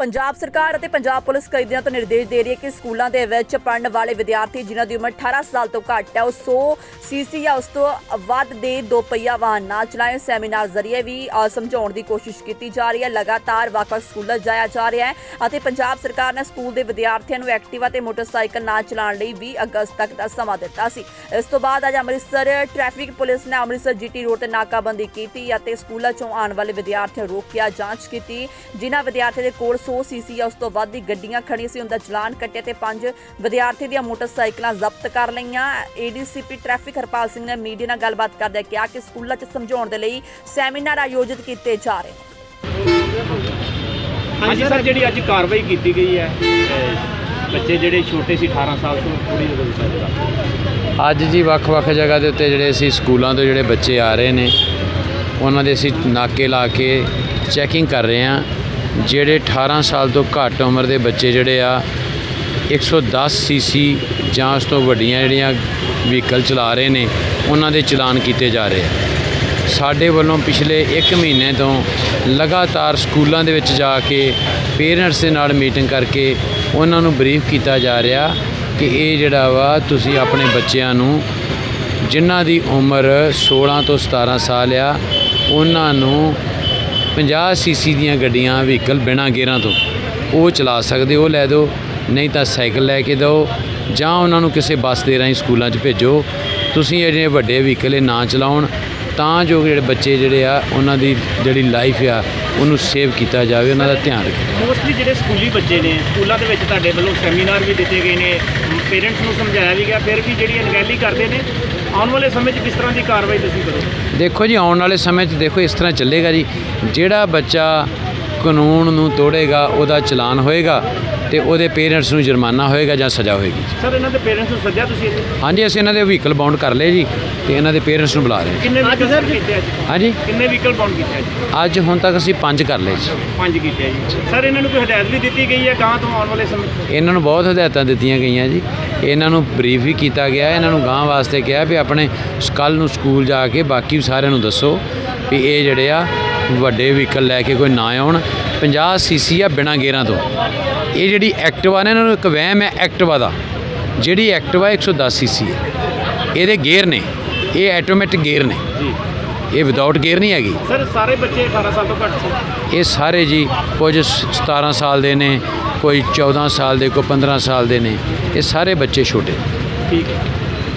ਪੰਜਾਬ ਸਰਕਾਰ ਅਤੇ ਪੰਜਾਬ ਪੁਲਿਸ ਕਈ ਦਿਨਾਂ ਤੋਂ ਨਿਰਦੇਸ਼ ਦੇ ਰਹੀ ਹੈ ਕਿ ਸਕੂਲਾਂ ਦੇ ਵਿੱਚ ਪੜਨ ਵਾਲੇ ਵਿਦਿਆਰਥੀ ਜਿਨ੍ਹਾਂ ਦੀ ਉਮਰ 18 ਸਾਲ ਤੋਂ ਘੱਟ ਹੈ, ਉਹ 100 ਸੀਸੀ ਜਾਂ ਉਸ ਤੋਂ ਵੱਧ ਦੇ ਦੋ ਪਹੀਆ ਵਾਹਨ ਨਾ ਚਲਾਏ ਸੈਮੀਨਾਰ ਜ਼ਰੀਏ ਵੀ ਸਮਝਾਉਣ ਦੀ ਕੋਸ਼ਿਸ਼ ਕੀਤੀ ਜਾ ਰਹੀ ਹੈ। ਲਗਾਤਾਰ ਵੱਖ-ਵੱਖ ਸਕੂਲਾਂ ਜਾਇਆ ਜਾ ਰਿਹਾ ਹੈ ਅਤੇ ਪੰਜਾਬ ਸਰਕਾਰ ਨੇ ਸਕੂਲ ਦੇ ਵਿਦਿਆਰਥੀਆਂ ਨੂੰ ਐਕਟਿਵਾ ਤੇ ਮੋਟਰਸਾਈਕਲ ਨਾ ਚਲਾਉਣ ਲਈ 20 ਅਗਸਤ ਤੱਕ ਦਾ ਸਮਾਂ ਦਿੱਤਾ ਸੀ। ਇਸ ਤੋਂ ਬਾਅਦ ਅੱਜ ਅੰਮ੍ਰਿਤਸਰ ਟ੍ਰੈਫਿਕ ਪੁਲਿਸ ਨੇ ਅੰਮ੍ਰਿਤਸਰ ਜੀਟੀ ਰੋਡ ਤੇ ਨਾਕਾਬੰਦੀ ਕੀਤੀ ਅਤੇ ਸਕੂਲਾਂ 'ਚੋਂ ਆਉਣ ਵਾਲੇ ਵਿਦਿਆਰਥੀਆਂ ਨੂੰ ਰੋਕਿਆ, ਜਾਂਚ ਕੀਤੀ, ਜਿਨ੍ਹਾਂ ਵਿਦਿਆਰਥੀਆਂ ਦੇ ਕੋਲ 100 ਸੀਸੀ ਜਾਂ ਉਸ ਤੋਂ ਵੱਧ ਦੀ ਗੱਡੀਆਂ ਖੜੀਆਂ ਸੀ ਉਹਦਾ ਚਲਾਨ ਕੱਟਿਆ ਤੇ ਪੰਜ ਵਿਦਿਆਰਥੀ ਦੀਆਂ ਮੋਟਰਸਾਈਕਲਾਂ ਜ਼ਬਤ ਕਰ ਲਈਆਂ। ਏਡੀਸੀਪੀ ਟ੍ਰੈਫਿਕ ਹਰਪਾਲ ਸਿੰਘ ਨੇ ਮੀਡੀਆ ਨਾਲ ਗੱਲਬਾਤ ਕਰਦਿਆਂ ਕਿਹਾ ਕਿ ਸਕੂਲਾਂ 'ਚ ਸਮਝਾਉਣ ਦੇ ਲਈ ਸੈਮੀਨਾਰ ਆਯੋਜਿਤ ਕੀਤੇ ਜਾ ਰਹੇ ਨੇ। ਹਾਂਜੀ ਸਰ ਜਿਹੜੀ ਅੱਜ ਕਾਰਵਾਈ ਕੀਤੀ ਗਈ ਹੈ ਬੱਚੇ ਜਿਹੜੇ ਛੋਟੇ ਸੀ 18 ਸਾਲ ਤੋਂ ਥੋੜੀ ਜਿਹੀ ਗੱਲ ਅੱਜ ਜੀ ਵੱਖ-ਵੱਖ ਜਗ੍ਹਾ ਦੇ ਉੱਤੇ ਜਿਹੜੇ ਅਸੀਂ ਸਕੂਲਾਂ ਤੋਂ ਜਿਹੜੇ ਬੱਚੇ ਆ ਰਹੇ ਨੇ ਉਹਨਾਂ ਦੇ ਅਸੀਂ ਨਾਕੇ ਲਾ ਕੇ ਚੈਕਿੰਗ ਕਰ ਰਹੇ ਹਾਂ। ਜਿਹੜੇ 18 ਸਾਲ ਤੋਂ ਘੱਟ ਉਮਰ ਦੇ ਬੱਚੇ ਜਿਹੜੇ ਆ 110 ਸੀਸੀ ਜਾਂ ਉਸ ਤੋਂ ਵੱਡੀਆਂ ਜਿਹੜੀਆਂ ਵਹੀਕਲ ਚਲਾ ਰਹੇ ਨੇ, ਉਹਨਾਂ ਦੇ ਚਲਾਨ ਕੀਤੇ ਜਾ ਰਹੇ ਆ। ਸਾਡੇ ਵੱਲੋਂ ਪਿਛਲੇ 1 ਮਹੀਨੇ ਤੋਂ ਲਗਾਤਾਰ ਸਕੂਲਾਂ ਦੇ ਵਿੱਚ ਜਾ ਕੇ ਪੇਰੈਂਟਸ ਦੇ ਨਾਲ ਮੀਟਿੰਗ ਕਰਕੇ ਉਹਨਾਂ ਨੂੰ ਬਰੀਫ ਕੀਤਾ ਜਾ ਰਿਹਾ ਕਿ ਇਹ ਜਿਹੜਾ ਵਾ, ਤੁਸੀਂ ਆਪਣੇ ਬੱਚਿਆਂ ਨੂੰ ਜਿਨ੍ਹਾਂ ਦੀ ਉਮਰ 16 ਤੋਂ 17 ਸਾਲ ਆ, ਉਹਨਾਂ ਨੂੰ 50 ਸੀਸੀ ਦੀਆਂ ਗੱਡੀਆਂ ਵਹੀਕਲ ਬਿਨਾਂ ਗੇਅਰਾਂ ਤੋਂ ਉਹ ਚਲਾ ਸਕਦੇ, ਉਹ ਲੈ ਦਿਓ, ਨਹੀਂ ਤਾਂ ਸਾਈਕਲ ਲੈ ਕੇ ਦਿਓ, ਜਾਂ ਉਹਨਾਂ ਨੂੰ ਕਿਸੇ ਬੱਸ ਦੇ ਰਾਹੀਂ ਸਕੂਲਾਂ 'ਚ ਭੇਜੋ। ਤੁਸੀਂ ਇਹ ਜਿਹੜੇ ਵੱਡੇ ਵਹੀਕਲ ਇਹ ਨਾ ਚਲਾਉਣ ਤਾਂ ਜੋ ਜਿਹੜੇ ਬੱਚੇ ਜਿਹੜੇ ਆ ਉਹਨਾਂ ਦੀ ਜਿਹੜੀ ਲਾਈਫ ਆ ਉਹਨੂੰ ਸੇਵ ਕੀਤਾ ਜਾਵੇ ਉਹਨਾਂ ਦਾ ਧਿਆਨ ਰੱਖੋ ਮੋਸਟਲੀ ਜਿਹੜੇ ਸਕੂਲੀ ਬੱਚੇ ਨੇ ਸਕੂਲਾਂ ਦੇ ਵਿੱਚ ਤੁਹਾਡੇ ਵੱਲੋਂ ਸੈਮੀਨਾਰ ਵੀ ਦਿੱਤੇ ਗਏ ਨੇ ਪੇਰੈਂਟਸ ਨੂੰ ਸਮਝਾਇਆ ਵੀ ਗਿਆ ਫਿਰ ਵੀ ਜਿਹੜੀ ਅਣਗਹਿਲੀ ਕਰਦੇ ਨੇ ਆਉਣ ਵਾਲੇ ਸਮੇਂ 'ਚ ਕਿਸ ਤਰ੍ਹਾਂ ਦੀ ਕਾਰਵਾਈ ਤੁਸੀਂ ਕਰੋਗੇ? ਦੇਖੋ ਜੀ ਆਉਣ ਵਾਲੇ ਸਮੇਂ 'ਚ ਦੇਖੋ ਇਸ ਤਰ੍ਹਾਂ ਚੱਲੇਗਾ ਜੀ। ਜਿਹੜਾ ਬੱਚਾ ਕਾਨੂੰਨ ਨੂੰ ਤੋੜੇਗਾ ਉਹਦਾ ਚਲਾਨ ਹੋਏਗਾ। ਤੇ ਉਹਦੇ ਪੇਰੈਂਟਸ ਨੂੰ ਜੁਰਮਾਨਾ ਹੋਏਗਾ ਜਾਂ ਸਜ਼ਾ ਹੋਏਗੀ ਸਰ ਇਹਨਾਂ ਦੇ ਪੇਰੈਂਟਸ ਨੂੰ ਸੱਦਿਆ ਤੁਸੀਂ ਇੱਥੇ? ਹਾਂਜੀ ਅਸੀਂ ਇਹਨਾਂ ਦੇ ਵਹੀਕਲ ਬਾਉਂਡ ਕਰ ਲਏ ਜੀ ਤੇ ਇਹਨਾਂ ਦੇ ਪੇਰੈਂਟਸ ਨੂੰ ਬੁਲਾ ਰਹੇ ਹਾਂ। ਕਿੰਨੇ ਵਹੀਕਲ ਕੀਤੇ ਅੱਜ ਹਾਂਜੀ? ਕਿੰਨੇ ਵਹੀਕਲ ਬਾਉਂਡ ਕੀਤੇ ਅੱਜ ਅੱਜ ਹੁਣ ਤੱਕ ਅਸੀਂ ਪੰਜ ਕਰ ਲਏ ਜੀ। ਪੰਜ ਕੀਤੇ ਆ ਜੀ। ਸਰ ਇਹਨਾਂ ਨੂੰ ਕੋਈ ਹਦਾਇਤ ਵੀ ਦਿੱਤੀ ਗਈ ਹੈ ਗਾਂ ਤੋਂ ਆਉਣ ਵਾਲੇ ਸਮੇਂ? 'ਚ? ਇਹਨਾਂ ਨੂੰ ਬਹੁਤ ਹਦਾਇਤਾਂ ਦਿੱਤੀਆਂ ਗਈਆਂ ਜੀ। ਇਹਨਾਂ ਨੂੰ ਬਰੀਫ ਵੀ ਕੀਤਾ ਗਿਆ ਇਹਨਾਂ ਨੂੰ ਗਾਂ ਵਾਸਤੇ ਕਿਹਾ ਵੀ ਆਪਣੇ ਕੱਲ ਨੂੰ ਸਕੂਲ ਜਾ ਕੇ ਬਾਕੀ ਸਾਰਿਆਂ ਨੂੰ ਦੱਸੋ ਵੀ ਇਹ ਜਿਹੜੇ ਆ ਵੱਡੇ ਵਹੀਕਲ ਲੈ ਕੇ ਕੋਈ ਨਾ ਆਉਣ। 50 ਸੀਸੀ ਆ ਬਿਨਾਂ ਗੇਅਰਾਂ ਤੋਂ। ਇਹ ਜਿਹੜੀ ਐਕਟਿਵਾ ਨੇ ਇਹਨਾਂ ਨੂੰ ਇੱਕ ਵਹਿਮ ਹੈ ਐਕਟਿਵਾ ਦਾ। ਜਿਹੜੀ ਐਕਟਿਵਾ 110 ਸੀਸੀ ਹੈ। ਇਹਦੇ ਗੇਅਰ ਨੇ। ਇਹ ਆਟੋਮੈਟਿਕ ਗੇਅਰ ਨੇ। ਜੀ। ਇਹ ਵਿਦਆਊਟ ਗੇਅਰ ਨਹੀਂ ਹੈਗੀ। ਸਰ ਸਾਰੇ ਬੱਚੇ 18 ਸਾਲ ਤੋਂ ਘੱਟ ਸੀ। ਇਹ ਸਾਰੇ ਜੀ ਕੁਝ 17 ਸਾਲ ਦੇ ਨੇ ਕੋਈ 14 ਸਾਲ ਦੇ ਕੋਈ 15 ਸਾਲ ਦੇ ਨੇ। ਇਹ ਸਾਰੇ ਬੱਚੇ ਛੋਟੇ ਠੀਕ ਹੈ।